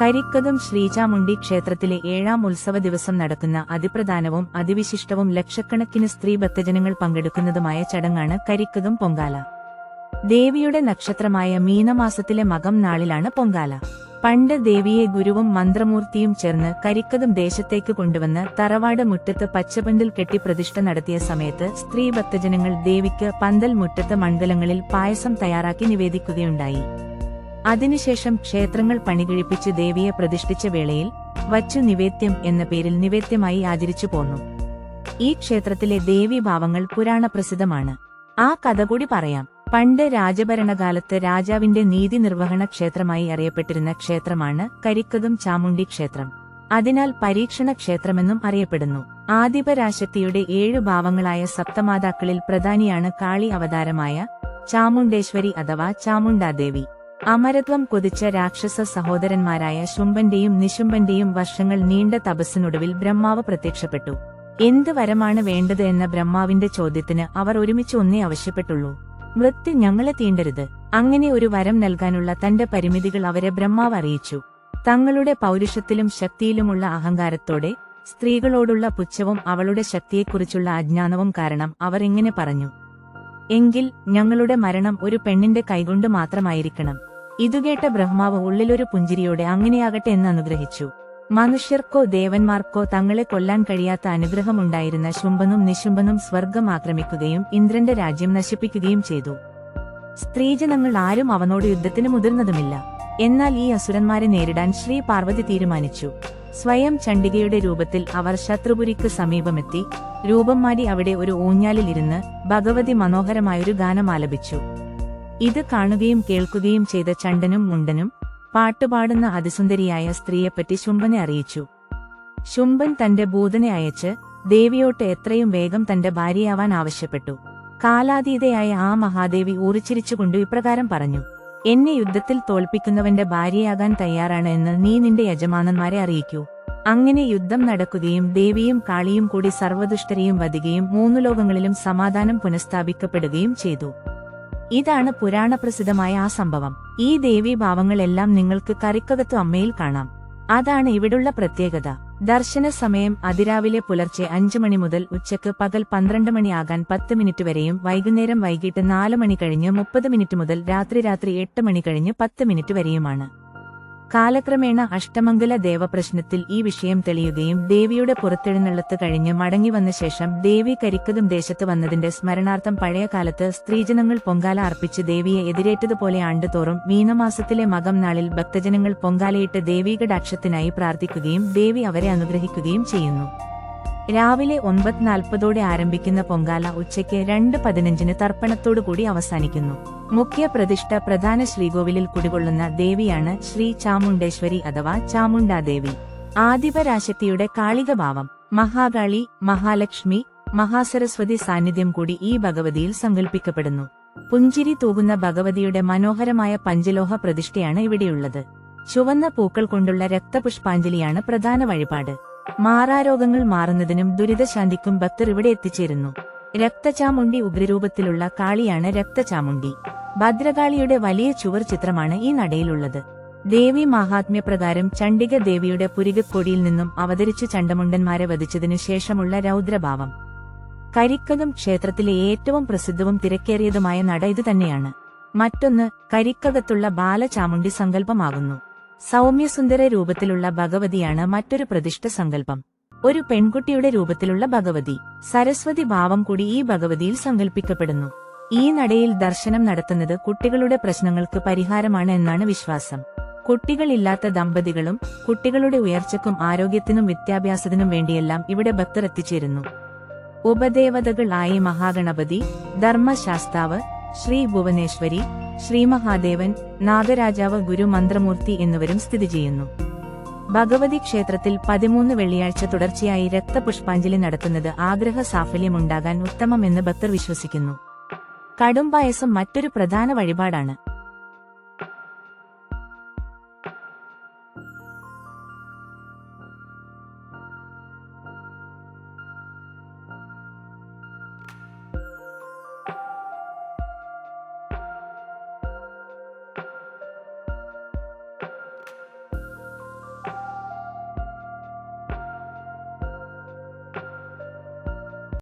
കരിക്കകം ശ്രീചാമുണ്ടി ക്ഷേത്രത്തിലെ ഏഴാം ഉത്സവ ദിവസം നടക്കുന്ന അതിപ്രധാനവും അതിവിശിഷ്ടവും ലക്ഷക്കണക്കിന് സ്ത്രീ ഭക്തജനങ്ങൾ പങ്കെടുക്കുന്നതുമായ ചടങ്ങാണ് കരിക്കകം പൊങ്കാല. ദേവിയുടെ നക്ഷത്രമായ മീനമാസത്തിലെ മകം നാളിലാണ് പൊങ്കാല. പണ്ട് ദേവിയെ ഗുരുവും മന്ത്രമൂർത്തിയും ചേർന്ന് കരിക്കതും ദേശത്തേക്ക് കൊണ്ടുവന്ന് തറവാട് മുറ്റത്ത് പച്ചപന്തൽ കെട്ടി പ്രതിഷ്ഠ നടത്തിയ സമയത്ത് സ്ത്രീ ഭക്തജനങ്ങൾ ദേവിക്ക് പന്തൽ മുറ്റത്ത് മണ്ഡലങ്ങളിൽ പായസം തയ്യാറാക്കി നിവേദിക്കുകയുണ്ടായി. അതിനുശേഷം ക്ഷേത്രങ്ങൾ പണികഴിപ്പിച്ച് ദേവിയെ പ്രതിഷ്ഠിച്ച വേളയിൽ വച്ചു നിവേദ്യം എന്ന പേരിൽ നിവേദ്യമായി ആചരിച്ചു പോന്നു. ഈ ക്ഷേത്രത്തിലെ ദേവീഭാവങ്ങൾ പുരാണപ്രസിദ്ധമാണ്. ആ കഥ കൂടി പറയാം. പണ്ട് രാജഭരണകാലത്ത് രാജാവിന്റെ നീതി നിർവഹണ ക്ഷേത്രമായി അറിയപ്പെട്ടിരുന്ന ക്ഷേത്രമാണ് കരിക്കതും ചാമുണ്ടി ക്ഷേത്രം. അതിനാൽ പരീക്ഷണ ക്ഷേത്രമെന്നും അറിയപ്പെടുന്നു. ആദിപരാശക്തിയുടെ ഏഴു ഭാവങ്ങളായ സപ്തമാതാക്കളിൽ പ്രധാനിയാണ് കാളി അവതാരമായ ചാമുണ്ടേശ്വരി അഥവാ ചാമുണ്ടാദേവി. അമരത്വം കൊതിച്ച രാക്ഷസ സഹോദരന്മാരായ ശുംഭന്റെയും നിശുംഭന്റെയും വർഷങ്ങൾ നീണ്ട തപസ്സിനൊടുവിൽ ബ്രഹ്മാവ് പ്രത്യക്ഷപ്പെട്ടു. എന്ത് വരമാണ് വേണ്ടത് എന്ന ബ്രഹ്മാവിന്റെ ചോദ്യത്തിന് അവർ ഒരുമിച്ച് ഒന്നേ ആവശ്യപ്പെട്ടുള്ളൂ. മൃത്യു ഞങ്ങളെ തീണ്ടരുത്. അങ്ങനെ ഒരു വരം നൽകാനുള്ള തന്റെ പരിമിതികൾ അവരെ ബ്രഹ്മാവ് അറിയിച്ചു. തങ്ങളുടെ പൗരുഷത്തിലും ശക്തിയിലുമുള്ള അഹങ്കാരത്തോടെ സ്ത്രീകളോടുള്ള പുച്ഛവും അവളുടെ ശക്തിയെക്കുറിച്ചുള്ള അജ്ഞാനവും കാരണം അവർ ഇങ്ങനെ പറഞ്ഞു. എങ്കിൽ ഞങ്ങളുടെ മരണം ഒരു പെണ്ണിന്റെ കൈകൊണ്ട് മാത്രമായിരിക്കണം. ഇതുകേട്ട ബ്രഹ്മാവ് ഉള്ളിലൊരു പുഞ്ചിരിയോടെ അങ്ങനെയാകട്ടെ എന്ന് അനുഗ്രഹിച്ചു. മനുഷ്യർക്കോ ദേവന്മാർക്കോ തങ്ങളെ കൊല്ലാൻ കഴിയാത്ത അനുഗ്രഹമുണ്ടായിരുന്ന ശുംഭനും നിശുംഭനും സ്വർഗം ആക്രമിക്കുകയും ഇന്ദ്രന്റെ രാജ്യം നശിപ്പിക്കുകയും ചെയ്തു. സ്ത്രീജനങ്ങൾ ആരും അവനോട് യുദ്ധത്തിന് മുതിർന്നതുമില്ല. എന്നാൽ ഈ അസുരന്മാരെ നേരിടാൻ ശ്രീ പാർവതി തീരുമാനിച്ചു. സ്വയം ചണ്ഡികയുടെ രൂപത്തിൽ അവർ ശത്രുപുരിക്ക് സമീപമെത്തി. രൂപം മാറി അവിടെ ഒരു ഊഞ്ഞാലിലിരുന്ന് ഭഗവതി മനോഹരമായൊരു ഗാനം ആലപിച്ചു ഇത് കാണുകയും കേൾക്കുകയും ചെയ്ത ചണ്ടനും മുണ്ടനും പാട്ടുപാടുന്ന അതിസുന്ദരിയായ സ്ത്രീയെപ്പറ്റി ശുംഭനെ അറിയിച്ചു. ശുംഭൻ തന്റെ ഭൂതനെ അയച്ച് ദേവിയോട്ട് എത്രയും വേഗം തന്റെ ഭാര്യയാവാൻ ആവശ്യപ്പെട്ടു. കാലാതീതയായ ആ മഹാദേവി ഊറിച്ചിരിച്ചുകൊണ്ട് ഇപ്രകാരം പറഞ്ഞു എന്നെ യുദ്ധത്തിൽ തോൽപ്പിക്കുന്നവന്റെ ഭാര്യയാകാൻ തയ്യാറാണ് എന്ന് നീ നിന്റെ യജമാനന്മാരെ അറിയിക്കൂ. അങ്ങനെ യുദ്ധം നടക്കുകയും ദേവിയും കാളിയും കൂടി സർവദുഷ്ടരെയും വധികയും മൂന്നു ലോകങ്ങളിലും സമാധാനം പുനഃസ്ഥാപിക്കപ്പെടുകയും ചെയ്തു. ഇതാണ് പുരാണപ്രസിദ്ധമായ ആ സംഭവം. ഈ ദേവീഭാവങ്ങളെല്ലാം നിങ്ങൾക്ക് കറിക്കകത്തു അമ്മയിൽ കാണാം. അതാണ് ഇവിടുള്ള പ്രത്യേകത. ദർശന സമയം അതിരാവിലെ പുലർച്ചെ അഞ്ചു മണി മുതൽ ഉച്ചയ്ക്ക് പകൽ പന്ത്രണ്ട് മണിയാകാൻ പത്ത് മിനിറ്റ് വരെയും വൈകുന്നേരം വൈകിട്ട് നാല് മണി കഴിഞ്ഞ് മുപ്പത് മിനിറ്റ് മുതൽ രാത്രി രാത്രി എട്ട് മണി കഴിഞ്ഞ് പത്ത് മിനിറ്റ് വരെയുമാണ്. കാലക്രമേണ അഷ്ടമംഗല ദേവപ്രശ്നത്തിൽ ഈ വിഷയം തെളിയുകയും ദേവിയുടെ പുറത്തെഴുന്നള്ളത്ത് കഴിഞ്ഞ് മടങ്ങി വന്ന ശേഷം ദേവി കരിക്കതും ദേശത്ത് വന്നതിന്റെ സ്മരണാർത്ഥം പഴയ കാലത്ത് സ്ത്രീജനങ്ങൾ പൊങ്കാല അർപ്പിച്ച് ദേവിയെ എതിരേറ്റതുപോലെ ആണ്ടുതോറും മീനമാസത്തിലെ മകം നാളിൽ ഭക്തജനങ്ങൾ പൊങ്കാലയിട്ട് ദേവീകടാക്ഷത്തിനായി പ്രാർത്ഥിക്കുകയും ദേവി അവരെ അനുഗ്രഹിക്കുകയും ചെയ്യുന്നു. രാവിലെ ഒൻപത് നാൽപ്പതോടെ ആരംഭിക്കുന്ന പൊങ്കാല ഉച്ചയ്ക്ക് രണ്ട് പതിനഞ്ചിന് തർപ്പണത്തോടുകൂടി അവസാനിക്കുന്നു. മുഖ്യ പ്രതിഷ്ഠ പ്രധാന ശ്രീകോവിലിൽ കുടികൊള്ളുന്ന ദേവിയാണ് ശ്രീ ചാമുണ്ടേശ്വരി അഥവാ ചാമുണ്ടാദേവി. ആദിപരാശക്തിയുടെ കാളികഭാവം മഹാകാളി മഹാലക്ഷ്മി മഹാസരസ്വതി സാന്നിധ്യം കൂടി ഈ ഭഗവതിയിൽ സങ്കല്പിക്കപ്പെടുന്നു പുഞ്ചിരി തൂകുന്ന ഭഗവതിയുടെ മനോഹരമായ പഞ്ചലോഹ പ്രതിഷ്ഠയാണ് ഇവിടെയുള്ളത്. ചുവന്ന പൂക്കൾ കൊണ്ടുള്ള രക്തപുഷ്പാഞ്ജലിയാണ് പ്രധാന വഴിപാട്. മാറാരോഗങ്ങൾ മാറുന്നതിനും ദുരിതശാന്തിക്കും ഭക്തർ ഇവിടെ എത്തിച്ചേരുന്നു. രക്തചാമുണ്ടി ഉഗ്രരൂപത്തിലുള്ള കാളിയാണ് രക്തചാമുണ്ടി ഭദ്രകാളിയുടെ വലിയ ചുവർ ചിത്രമാണ് ഈ നടയിലുള്ളത്. ദേവി മഹാത്മ്യപ്രകാരം ചണ്ഡിക ദേവിയുടെ പുരികക്കൊടിയിൽ നിന്നും അവതരിച്ച് ചണ്ടമുണ്ടന്മാരെ വധിച്ചതിനു ശേഷമുള്ള രൗദ്രഭാവം. കരിക്കകം ക്ഷേത്രത്തിലെ ഏറ്റവും പ്രസിദ്ധവും തിരക്കേറിയതുമായ നട ഇതുതന്നെയാണ്. മറ്റൊന്ന് കരിക്കകത്തുള്ള ബാലചാമുണ്ടി സങ്കല്പമാകുന്നു. സൗമ്യസുന്ദര രൂപത്തിലുള്ള ഭഗവതിയാണ് മറ്റൊരു പ്രതിഷ്ഠ സങ്കല്പം. ഒരു പെൺകുട്ടിയുടെ രൂപത്തിലുള്ള ഭഗവതി. സരസ്വതി ഭാവം കൂടി ഈ ഭഗവതിയിൽ സങ്കല്പിക്കപ്പെടുന്നു. ഈ നടയിൽ ദർശനം നടത്തുന്നത് കുട്ടികളുടെ പ്രശ്നങ്ങൾക്ക് പരിഹാരമാണ് എന്നാണ് വിശ്വാസം. കുട്ടികളില്ലാത്ത ദമ്പതികളും കുട്ടികളുടെ ഉയർച്ചക്കും ആരോഗ്യത്തിനും വിദ്യാഭ്യാസത്തിനും വേണ്ടിയെല്ലാം ഇവിടെ ഭക്തർ എത്തിച്ചേരുന്നു. ഉപദേവതകളായി മഹാഗണപതി ധർമ്മശാസ്താവ് ശ്രീ ഭുവനേശ്വരി ശ്രീ മഹാദേവൻ നാഗരാജാവ് ഗുരു മന്ത്രമൂർത്തി എന്നിവരും സ്ഥിതി ചെയ്യുന്നു. ഭഗവതി ക്ഷേത്രത്തിൽ പതിമൂന്ന് വെള്ളിയാഴ്ച തുടർച്ചയായി രക്തപുഷ്പാഞ്ജലി നടത്തുന്നത് ആഗ്രഹ സാഫല്യമുണ്ടാകാൻ ഉത്തമമെന്ന് ഭക്തർ വിശ്വസിക്കുന്നു. കടുംപായസം മറ്റൊരു പ്രധാന വഴിപാടാണ്.